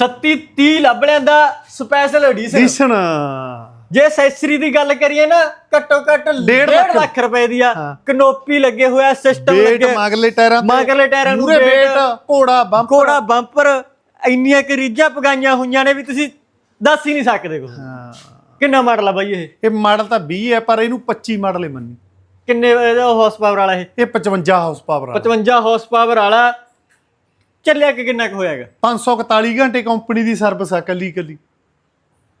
37 30 ਲੱਭ ਲੈਂਦਾ special edition ਜੇ ਐਕਸੈਸਰੀ ਦੀ ਗੱਲ ਕਰੀਏ ਨਾ ਘੱਟੋ ਘੱਟ 1.5 ਲੱਖ ਰੁਪਏ ਦੀ ਆ। ਹਾਂ। ਕਨੋਪੀ ਲੱਗੇ ਹੋਇਆ ਸਿਸਟਮ ਲੱਗੇ। ਮਗਲੇ ਟਾਇਰਾਂ ਤੇ। ਮਗਰਲੇ ਟਾਇਰਾਂ ਨੂੰ ਮੂਹਰੇ ਬੇਟ, ਬੇਟ ਘੋੜਾ ਬੰਪ ਬੰਪਰ ਇੰਨੀਆਂ ਕਰੀਜਾਂ ਪਗਾਈਆਂ ਹੋਈਆਂ ਨੇ ਵੀ ਤੁਸੀਂ ਦੱਸ ਹੀ ਨਹੀਂ ਸਕਦੇ ਹਾਂ। ਕਿੰਨਾ ਮਾਡਲ ਆ ਬਾਈ ਇਹ? ਇਹ ਮਾਡਲ ਤਾਂ 20 ਹੈ ਪਰ ਇਹਨੂੰ 25 ਮਾਡਲ ਹੀ ਮੰਨੀ। ਕਿੰਨੇ ਹਾਰਸ ਪਾਵਰ ਵਾਲਾ ਇਹ? ਇਹ 55 ਹਾਰਸ ਪਾਵਰ ਆ 55 ਹਾਰਸ ਪਾਵਰ ਵਾਲਾ। ਚੱਲਿਆ ਕਿ ਕਿੰਨਾ ਕੁ ਹੋਇਆਗਾ? 541 ਘੰਟੇ ਕੰਪਨੀ ਦੀ ਸਰਵਿਸ ਆ ਕੱਲੀ ਕੱਲੀ।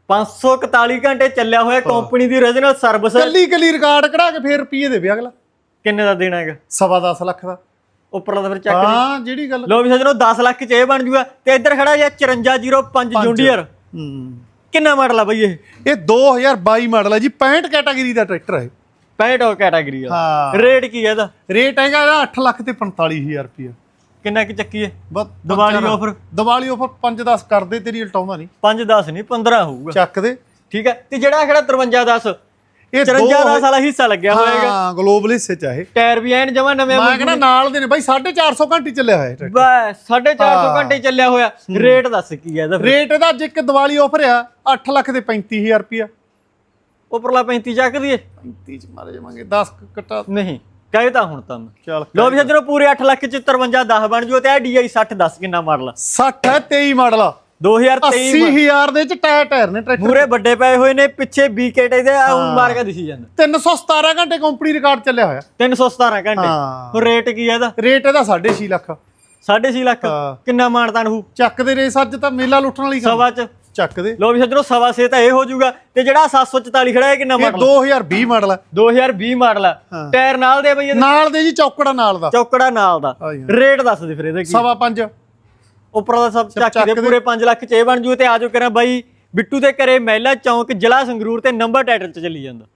541 ਘੰਟੇ ਚੱਲਿਆ ਹੋਇਆ ਕੰਪਨੀ ਦੀ ਓਰੀਜਨਲ ਸਰਵਿਸ ਕੱਲੀ ਕੱਲੀ ਰਿਕਾਰਡ ਕਢਾ ਕੇ ਫੇਰ ਰੁਪਏ ਦੇਵੇ ਅਗਲਾ। ਕਿੰਨੇ ਦਾ ਦੇਣਾ ਹੈਗਾ? ਸਵਾ 10 ਲੱਖ ਦਾ। ਉੱਪਰਲਾ ਤਾਂ ਫਿਰ ਚੱਕ ਹਾਂ ਜਿਹੜੀ ਗੱਲ। ਲੋ ਵੀ ਸੱਜਣੋ 10 ਲੱਖ ਚ ਇਹ ਬਣ ਜੂਗਾ ਤੇ ਇੱਧਰ ਖੜਾ ਜਿਹਾ 5405 ਜੁੰਡੀਅਰ ਹੂੰ। ਕਿੰਨਾ ਮਾਡਲ ਆ ਬਈ ਇਹ? ਇਹ 2022 ਮਾਡਲ ਹੈ ਜੀ 65 ਕੈਟਾਗਰੀ ਦਾ ਟਰੈਕਟਰ ਹੈ 65 ਕੈਟਾਗਰੀ ਆ। ਹਾਂ। ਰੇਟ ਕੀ ਹੈ ਇਹਦਾ? ਰੇਟ ਹੈਗਾ ਇਹਦਾ 8 ਲੱਖ ਤੇ 45000 ਰੁਪਏ ਕਿੰਨਾ ਕੀ ਚੱਕੀ ਹੈ ਬਸ ਦੀਵਾਲੀ offer? ਦੀਵਾਲੀ ਆਫਰ 5-10 ਕਰਦੇ ਤੇਰੀ ਲਟਾਉਂਦਾ ਨਹੀਂ। 5 10 ਨਹੀਂ 15 ਹੋਊਗਾ। ਚੱਕ ਦੇ। ਠੀਕ ਹੈ? ਤੇ ਜਿਹੜਾ ਖੜਾ 53 10 ਇਹ 53 10 ਵਾਲਾ ਹਿੱਸਾ ਲੱਗਿਆ ਹੋਏਗਾ ਹਾਂ ਗਲੋਬਲ ਹਿੱਸੇ ਚ ਆ ਇਹ। ਟਾਇਰ ਵੀ ਐਨ ਜਮਾ ਨਵੇਂ ਮੈਂ ਕਹਿੰਦਾ ਨਾਲ ਦੇ ਨੇ ਬਾਈ 450 ਘੰਟੇ ਚੱਲਿਆ ਹੋਇਆ ਇਹ ਟਰੈਕਟਰ ਬਸ 450 ਘੰਟੇ ਚੱਲਿਆ ਹੋਇਆ। ਰੇਟ ਦੱਸ ਕੀ ਹੈ ਇਹਦਾ ਫਿਰ? ਰੇਟ ਇਹਦਾ ਅੱਜ ਇੱਕ ਦੀਵਾਲੀ ਆਫਰ ਆ 8 ਲੱਖ ਤੇ 35000 ਰੁਪਿਆ ਉੱਪਰਲਾ 35 ਚੱਕ ਦਈਏ। 35 ਚ ਮਾਰੇ ਜਾਵਾਂਗੇ 10 ਕੱਟਾ ਨਹੀਂ। ਤਾਂ ਹੁਣ ਤਾਂ ਮੈਂ। ਚੱਲ ਲੋ ਵੀ ਸੱਜਣੋ ਪੂਰੇ 8 ਲੱਖ ਚ 53 10 ਬਣ ਜੂ ਤੇ ਆ DI 60 10 ਕਿੰਨਾ ਮਾਡਲ 60 ਹੈ 23 ਮਾਡਲ। ਆ 2023 80000 ਦੇ ਚ ਟਾਇਰ ਟਾਇਰ ਨੇ ਟਰੈਕਟਰ। ਮੂਰੇ ਵੱਡੇ ਪਏ ਹੋਏ ਨੇ ਪਿੱਛੇ BKT ਦੇ ਆਉਂ ਮਾਰ ਕੇ ਦਿਸੀ ਜਾਂਦਾ। 317 ਘੰਟੇ ਕੰਪਨੀ ਰਿਕਾਰਡ ਚੱਲਿਆ ਹੋਇਆ। 317 ਘੰਟੇ। ਹਾਂ। ਰੇਟ ਕੀ ਹੈ ਇਹਦਾ? ਰੇਟ ਇਹਦਾ 6.5 ਲੱਖ। 6.5 ਲੱਖ। ਹਾਂ। ਕਿੰਨਾ ਮਾਨਤਾਨ ਹੋਊ। ਚੱਕ ਦੇ ਰੇਸ ਅੱਜ ਤਾਂ ਮੇਲਾ ਲੁੱਟਣ ਵਾਲੀ ਸਵਾ ਚ। ਚੱਕ ਦੇ। ਲੋ ਵੀ ਸੱਜਣੋ ਸਵਾ ਸੇ ਤਾਂ ਇਹ ਹੋ ਜਾਊਗਾ। ਤੇ ਜਿਹੜਾ 744 ਖੜਾ ਹੈ ਕਿੰਨਾ ਇਹ ਮਾਡਲ 2020 ਮਾਡਲ ਹੈ 2020 ਮਾਡਲ ਹਾਂ। ਟਾਇਰ ਨਾਲ ਦੇ ਬਈ ਇਹਦੇ? ਨਾਲ ਦੇ ਜੀ ਚੌਕੜਾ ਨਾਲ ਦਾ। ਚੌਕੜਾ ਨਾਲ ਦਾ। ਹਾਂ ਜੀ। ਰੇਟ ਦੱਸ ਦੇ ਫਿਰ ਇਹਦਾ ਕੀ? ਸਵਾ ਪੰਜ। ਉੱਪਰ ਦਾ ਸਭ ਚੱਕ ਚੱਕ ਦੇ ਦੇ। ਪੂਰੇ 5 ਲੱਖ ਚ ਇਹ ਬਣ ਜੂ ਤੇ ਆਜੋ ਕਰਾਂ ਬਾਈ। ਬਿੱਟੂ ਦੇ ਘਰੇ ਮਹਿਲਾ ਚੌਂਕ ਜ਼ਿਲ੍ਹਾ ਸੰਗਰੂਰ ਤੇ ਨੰਬਰ ਟਾਈਟਲ ਚ ਚੱਲੀ ਜਾਂਦਾ।